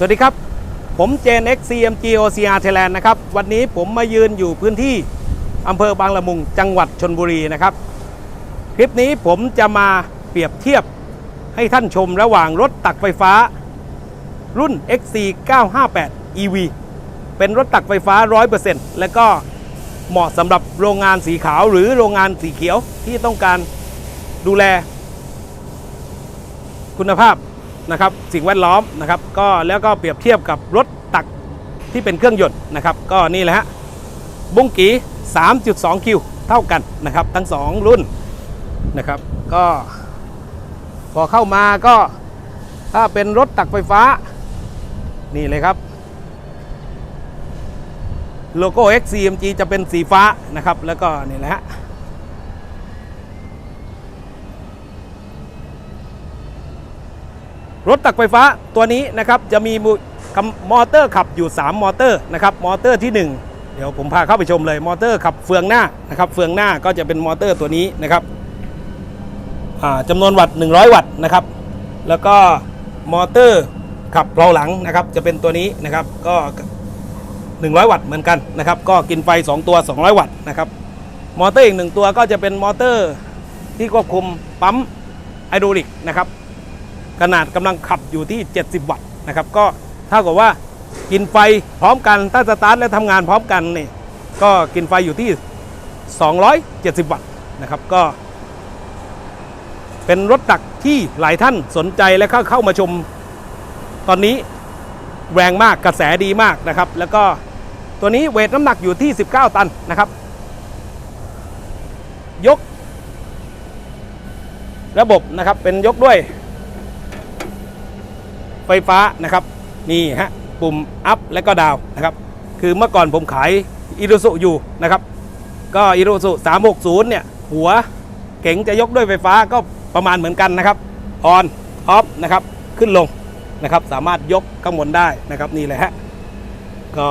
สวัสดีครับ ผมเจน X CMG OCR Thailand นะครับ วันนี้ผมมายืนอยู่พื้นที่อำเภอบางละมุงจังหวัดชนบุรีนะครับ คลิปนี้ผมจะมาเปรียบเทียบให้ท่านชมระหว่างรถตักไฟฟ้า รุ่น XC 958 EV เป็นรถตักไฟฟ้า 100%และก็เหมาะสำหรับโรงงานสีขาวหรือโรงงานสีเขียวที่ต้องการดูแลคุณภาพ นะครับสิ่งแวดล้อมนะครับก็แล้วก็เปรียบเทียบกับรถตักที่เป็นเครื่องยนต์นะครับก็นี่แหละฮะบุ้งกี3.2 คิวเท่ากันนะครับทั้ง 2 รุ่นนะครับก็พอเข้ามาก็ถ้าเป็นรถตักไฟฟ้า นี่เลยครับ โลโก้ XCMG จะเป็นสีฟ้านะครับ แล้วก็นี่แหละฮะ รถตักไฟฟ้าตัวนี้นะครับจะมีมูมอเตอร์ขับอยู่ 3 มอเตอร์นะครับมอเตอร์ที่ 1 เดี๋ยวผมพาเข้าไปชมเลยมอเตอร์ขับเฟืองหน้านะครับเฟืองหน้าก็จะเป็นมอเตอร์ตัวนี้นะครับอ่าจำนวนวัตต์100 วัตต์นะครับ แล้วก็มอเตอร์ขับเพลาหลังนะครับ จะเป็นตัวนี้นะครับก็ 100 วัตต์เหมือนกันนะครับ ก็กินไฟ 2 ตัว 200 วัตต์นะครับมอเตอร์อีกหนึ่งตัวก็จะเป็นมอเตอร์ที่ควบคุมปั๊มไฮดรอลิกนะครับ ขนาดกำลังขับอยู่ที่ 70 วัตต์นะครับก็เท่ากับว่ากินไฟพร้อมกันถ้าสตาร์ทและทำงานพร้อมกันนี่ก็กินไฟอยู่ที่ 270 วัตต์นะครับก็ เป็นรถตักที่หลายท่านสนใจและเข้าเข้ามาชมตอนนี้แรงมากกระแสดีมากนะครับ แล้วก็ตัวนี้เวทน้ำหนักอยู่ที่ 19 ตันนะครับ ยก ระบบนะครับเป็นยกด้วย ไฟฟ้านะครับนี่ฮะปุ่มอัพและก็ดาวนะครับคือเมื่อก่อนผมขายอี u ู u อยู่นะครับ ก็อี u ู u 360 เนี่ย หัวเก๋งจะยกด้วยไฟฟ้าก็ประมาณเหมือนกันนะครับออนออฟนะครับขึ้นลงนะครับ สามารถยกข้างบนได้นะครับนี่แหละฮะก็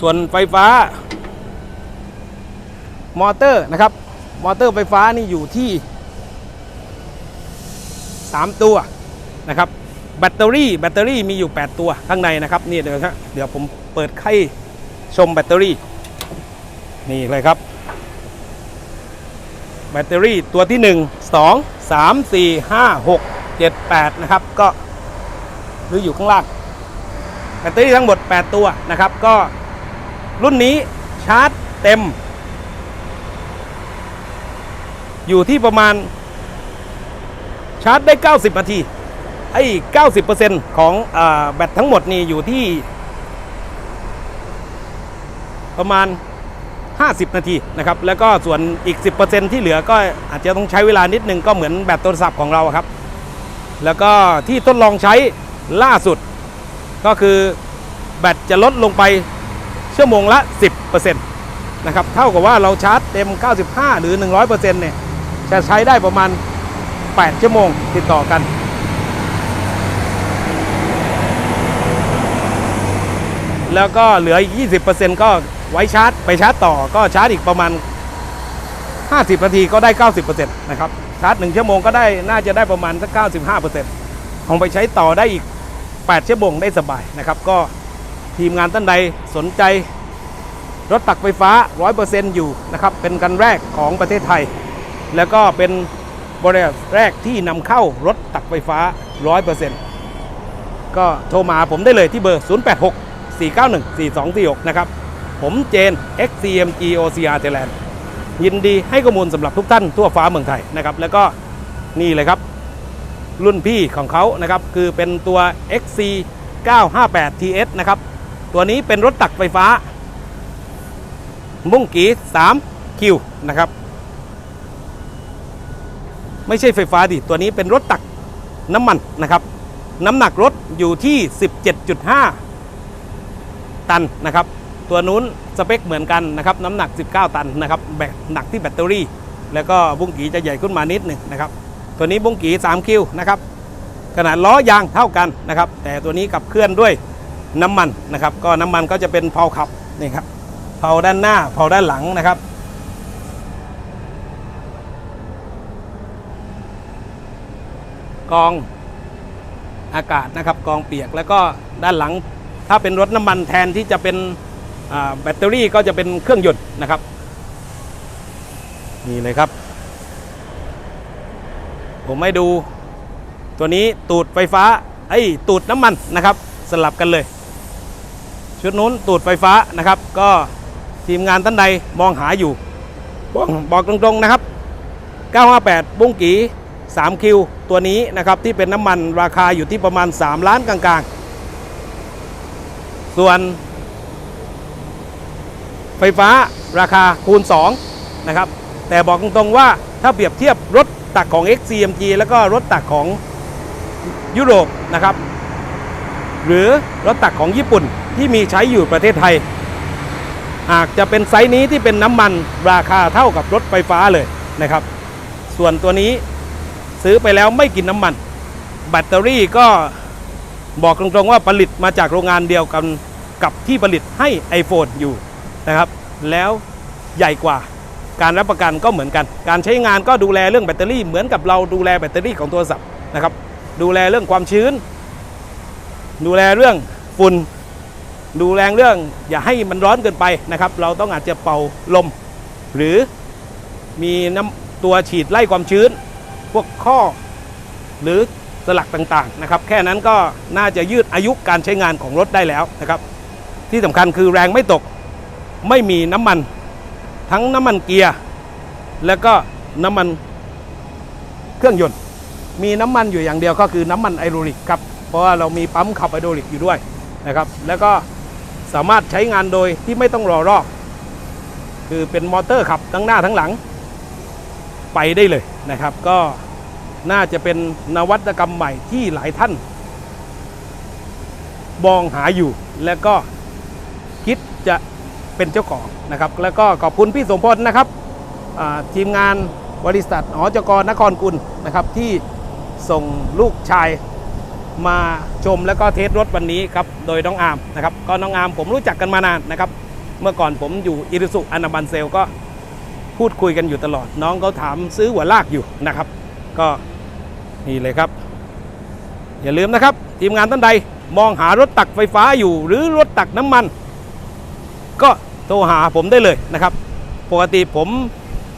ส่วนไฟฟ้า มอเตอร์นะครับ มอเตอร์ไฟฟ้านี่อยู่ที่ 3 ตัวนะครับ แบตเตอรี่แบตเตอรี่มีอยู่ 8 ตัวข้างในนะครับนี่เดี๋ยวครับเดี๋ยวผมเปิดให้ชมแบตเตอรี่ นี่เลยครับ แบตเตอรี่ตัวที่ 1 2 3 4 5 6 7 8 นะครับ ก็หรืออยู่ข้างล่างแบตเตอรี่ทั้งหมด 8 ตัวนะครับ ก็รุ่นนี้ชาร์จเต็ม อยู่ที่ประมาณชาร์จได้ 90 นาที ไอ้90%ของอแบตทั้งหมดนี่อยู่ที่ ประมาณ 50 นาทีนะครับ แล้วก็ส่วนอีก 10%ที่เหลือก็อาจจะต้องใช้เวลานิดนึงก็เหมือนแบตโทรศัพท์ของเราครับ แล้วก็ที่ทดลองใช้ล่าสุด ก็คือแบตจะลดลงไปชั่วโมงละ 10%นะครับเท่ากับว่าเราชาร์จเต็ม 95 หรือ 100%เนี่ยจะใช้ได้ประมาณ 8 ชั่วโมงติดต่อกัน แล้วก็เหลืออีก 20%ก็ไว้ชาร์จ ไปชาร์จต่อก็ชาร์จอีกประมาณ 50 นาทีก็ได้ 90%นะครับชาร์จ 1 ชั่วโมงก็ได้น่าจะได้ประมาณสัก 95%ของไปใช้ต่อได้อีก 8 ชั่วโมงได้สบายนะครับ ก็ทีมงานท่านใดสนใจรถตักไฟฟ้า 100%อยู่นะครับ เป็นกันแรกของประเทศไทย แล้วก็เป็นบริษัทแรกที่นำเข้ารถตักไฟฟ้า 100%ก็โทรมาผมได้เลยที่เบอร์ 086 491 4246 นะครับ ผมเจน XCMG OCR Thailand ยินดีให้ข้อมูลสำหรับทุกท่านทั่วฟ้าเมืองไทยนะครับ แล้วก็นี่เลยครับ รุ่นพี่ของเขานะครับ คือเป็นตัว XC 958 TS นะครับ ตัวนี้เป็นรถตักไฟฟ้า มุ่งกี3คิวนะครับ ไม่ใช่ไฟฟ้าดิ ตัวนี้เป็นรถตักน้ำมันนะครับ น้ำหนักรถอยู่ที่ 17.5 ตันนะครับตัวนู้นสเปคเหมือนกันนะครับน้ำหนัก 19 ตันนะครับแบตหนักที่แบตเตอรี่ แล้วก็บุ้งกีจะใหญ่ขึ้นมานิดหนึ่งนะครับตัวนี้บุ้งกี3คิวนะครับขนาดล้อยางเท่ากันนะครับแต่ตัวนี้ขับเคลื่อนด้วยน้ำมันนะครับก็น้ำมันก็จะเป็นเพลาขับนี่ครับเพลาด้านหน้าเพลาด้านหลังนะครับกองอากาศนะครับกองเปียกแล้วก็ด้านหลัง ถ้าเป็นรถน้ำมันแทนที่จะเป็นแบตเตอรี่ก็จะเป็นเครื่องยนต์นะครับ นี่เลยครับ ผมให้ดู ตัวนี้ตูดไฟฟ้าไอ้ตูดน้ำมันนะครับ สลับกันเลย ชุดนู้นตูดไฟฟ้านะครับ ก็ทีมงานท่านใดมองหาอยู่ บอกบอกตรงๆนะครับ 958 บุ้งกี3คิวตัวนี้นะครับที่เป็นน้ำมันราคาอยู่ที่ประมาณ 3 ล้านกลางๆ ส่วนไฟฟ้าราคาคูณ 2 นะครับ แต่บอกตรงๆว่าถ้าเปรียบเทียบรถตักของ XCMG แล้วก็รถตักของยุโรปนะครับ หรือรถตักของญี่ปุ่นที่มีใช้อยู่ประเทศไทยหากจะเป็นไซส์นี้ที่เป็นน้ำมันราคาเท่ากับรถไฟฟ้าเลยนะครับ ส่วนตัวนี้ซื้อไปแล้วไม่กินน้ำมัน แบตเตอรี่ก็ บอกตรงๆว่าผลิตมาจากโรงงานเดียวกันกับที่ผลิตให้ iPhone อยู่นะครับ แล้วใหญ่กว่าการรับประกันก็เหมือนกัน การใช้งานก็ดูแลเรื่องแบตเตอรี่เหมือนกับเราดูแลแบตเตอรี่ของโทรศัพท์นะครับ ดูแลเรื่องความชื้น ดูแลเรื่องฝุ่นดูแลเรื่อง อย่าให้มันร้อนเกินไปนะครับ เราต้องอาจจะเป่าลม หรือมีน้ำตัวฉีดไล่ความชื้น พวกข้อ หรือ สลักต่างๆนะครับแค่นั้นก็น่าจะยืดอายุการใช้งานของรถได้แล้วนะครับ ที่สำคัญคือแรงไม่ตกไม่มีน้ำมัน ทั้งน้ำมันเกียร์แล้วก็น้ำมันเครื่องยนต์ มีน้ำมันอยู่อย่างเดียวก็คือน้ำมันไอโดรลิกครับเพราะว่าเรามีปั๊มขับไอโดรลิกอยู่ด้วยนะครับ แล้วก็สามารถใช้งานโดยที่ไม่ต้องรอรอบคือเป็นมอเตอร์ขับทั้งหน้าทั้งหลังไปได้เลยนะครับ ก็ น่าจะเป็นนวัตกรรมใหม่ที่หลายท่านมองหาอยู่และก็คิดจะเป็นเจ้าของนะครับ แล้วก็ขอบคุณพี่สมพลนะครับทีมงานบริษัทหอจกรนครกุลนะครับที่ส่งลูกชายมาชมแล้วก็เทสรถวันนี้ครับโดยน้องอาร์มนะครับก็น้องอาร์มผมรู้จักกันมานานนะครับ เมื่อก่อนผมอยู่อิริสุอนาบันเซลก็พูดคุยกันอยู่ตลอด น้องเขาถามซื้อหัวลากอยู่นะครับ ก็ นี่เลยครับ อย่าลืมนะครับ ทีมงานท่านใดมองหารถตักไฟฟ้าอยู่ หรือรถตักน้ำมัน ก็โทรหาผมได้เลยนะครับ ปกติผม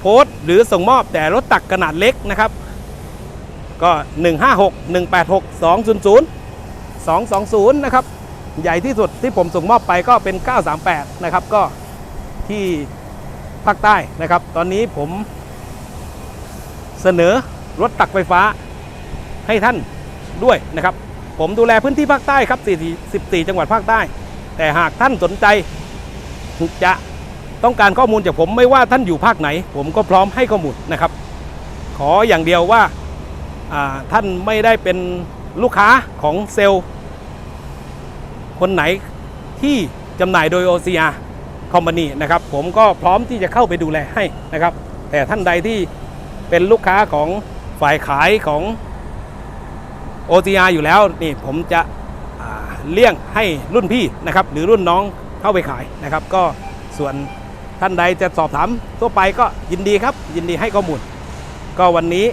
โพสต์หรือส่งมอบแต่รถตักขนาดเล็กนะครับ ก็ 156 186 200 220 นะครับ ใหญ่ที่สุดที่ผมส่งมอบไปก็เป็น 938 นะครับ ก็ที่ภาคใต้นะครับ ตอนนี้ผมเสนอรถตักไฟฟ้า ให้ท่านด้วยนะครับ ผมดูแลพื้นที่ภาคใต้ครับ 44 จังหวัดภาคใต้ แต่หากท่านสนใจจะต้องการข้อมูลจากผมไม่ว่าท่านอยู่ภาคไหน ผมก็พร้อมให้ข้อมูลนะครับ ขออย่างเดียวว่าอ่าท่านไม่ได้เป็นลูกค้าของเซลล์ คนไหนที่จำหน่ายโดย OCR Company นะครับ ผมก็พร้อมที่จะเข้าไปดูแลให้นะครับ แต่ท่านใดที่เป็นลูกค้าของฝ่ายขายของ OCR อยู่แล้วนี่ผมจะเลี่ยงให้รุ่นพี่นะครับหรือรุ่นน้องเข้าไปขายนะครับ ก็ส่วนท่านใดจะสอบถามทั่วไปก็ยินดีครับ ยินดีให้ข้อมูล ก็วันนี้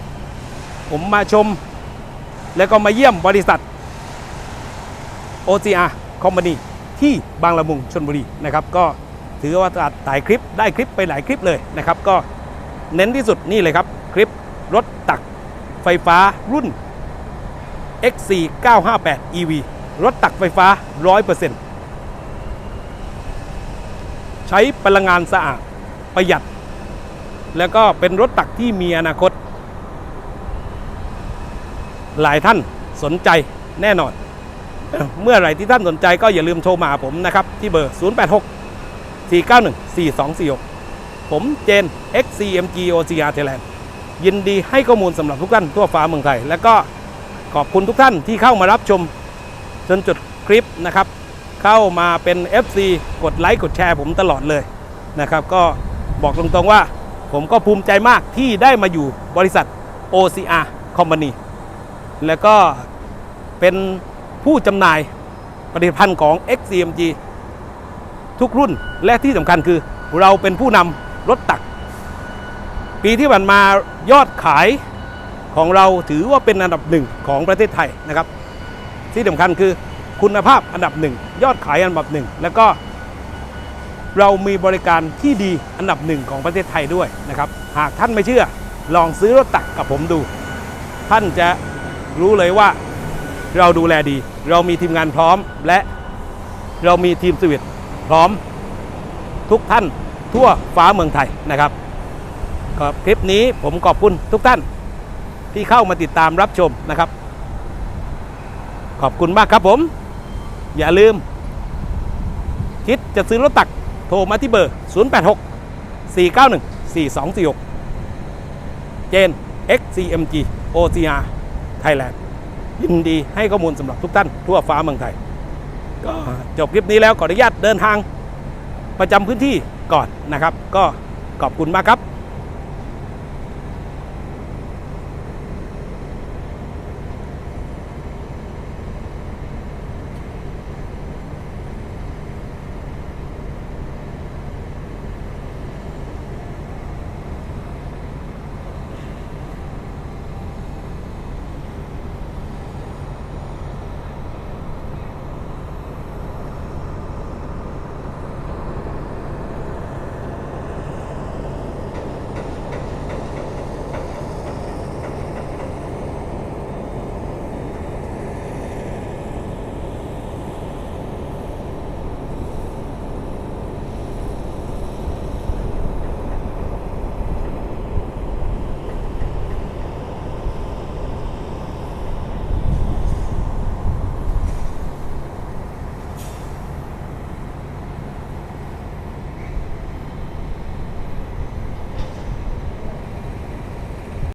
ผมมาชม แล้วก็มาเยี่ยมบริษัท OCR Company ที่บางละมุงชนบุรีนะครับก็ถือว่าถ่ายคลิปได้คลิปไปหลายคลิปเลยนะครับ ก็เน้นที่สุดนี่เลยครับ คลิปรถตักไฟฟ้ารุ่น XC 958 EV รถตักไฟฟ้า 100%ใช้พลังงานสะอาดประหยัด แล้วก็เป็นรถตักที่มีอนาคต หลายท่านสนใจแน่นอน เมื่อไหร่ที่ท่านสนใจก็อย่าลืมโทรมาหาผมนะครับ ที่เบอร์ 086 491 4246 ผมเจน XCMG OCR Thailand ยินดีให้ข้อมูลสำหรับทุกท่านทั่วฟ้าเมืองไทย และก็ ขอบคุณทุกท่านที่เข้ามารับชมจนจุดคลิปนะครับ เข้ามาเป็น FC กดไลค์กดแชร์ผมตลอดเลยนะครับ ก็บอกตรงๆว่า ผมก็ภูมิใจมากที่ได้มาอยู่บริษัท OCR Company แล้วก็เป็นผู้จำหน่ายผลิตภัณฑ์ของ XCMG ทุกรุ่นและที่สำคัญคือเราเป็นผู้นำรถตัก ปีที่ผ่านมายอดขาย ของเราถือว่าเป็นอันดับหนึ่งของประเทศไทยนะครับ ที่สำคัญคือคุณภาพอันดับหนึ่งยอดขายอันดับหนึ่งแล้วก็เรามีบริการที่ดีอันดับหนึ่งของประเทศไทยด้วยนะครับ หากท่านไม่เชื่อลองซื้อรถตักกับผมดู ท่านจะรู้เลยว่าเราดูแลดี เรามีทีมงานพร้อม และเรามีทีมสวิตพร้อมทุกท่านทั่วฟ้าเมืองไทยนะครับก็คลิปนี้ผมขอบคุณทุกท่าน ที่เข้ามาติดตามรับชมนะครับ ขอบคุณมากครับผม อย่าลืม คิดจะซื้อรถตักโทรมาที่เบอร์ 086 491 4246 เจน XCMG OCR Thailand ยินดีให้ข้อมูลสำหรับทุกท่านทั่วฟ้าเมืองไทย ก็จบคลิปนี้แล้วขออนุญาตเดินทางประจำพื้นที่ก่อนนะครับ ก็ขอบคุณมากครับ